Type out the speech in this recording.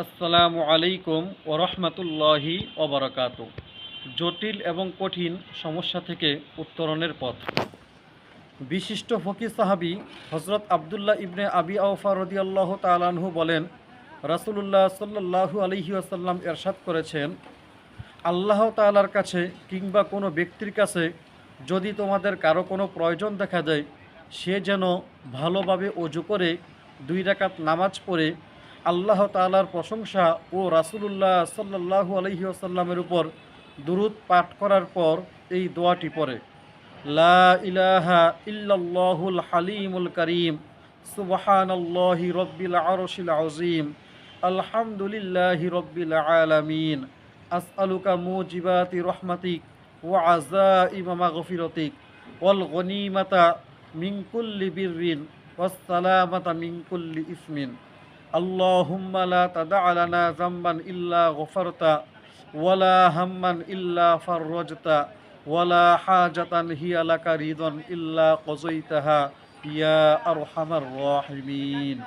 আসসালামু আলাইকুম ও রহমতুল্লাহি ওবরাকাত জটিল এবং কঠিন সমস্যা থেকে উত্তরণের পথ। বিশিষ্ট ফকি সাহাবি হজরত আবদুল্লাহ ইবনে আবি আউফা রদিয়াল্লাহ তালানহু বলেন, রাসুলুল্লাহ সাল্লাহু আলহি আসাল্লাম এরশাদ করেছেন, আল্লাহ তালার কাছে কিংবা কোনো ব্যক্তির কাছে যদি তোমাদের কারও কোনো প্রয়োজন দেখা যায়, সে যেন ভালোভাবে অজু করে, দুই রাকাত নামাজ পড়ে আল্লাহ তালার প্রশংসা ও রাসুলুল্লাহ সাল্লাহু আলহি আসাল্লামের উপর দুরুদ পাঠ করার পর এই দোয়াটি পড়ে। লা ইলাহা ইল্লাল্লাহুল হালিমুল করিম। সুবহানাল্লাহি রব্বিল আরশিল আজিম আলহামদুলিল্লাহি রব্বিল আলামিন। আসআলুকা মুজিবাতি রহমাতিক ওয়া আযাইমা মাগফিরাতিক। ওয়াল গনিমাতা মিন কুল্লি বিররিন। ওয়াস সালামাতা মিন ইসমিন। اللهم لا تدع لنا ذنبا إلا غفرت ولا هما إلا فرجت ولا حاجة هي لك ريض إلا قضيتها. يا أرحم الراحمين.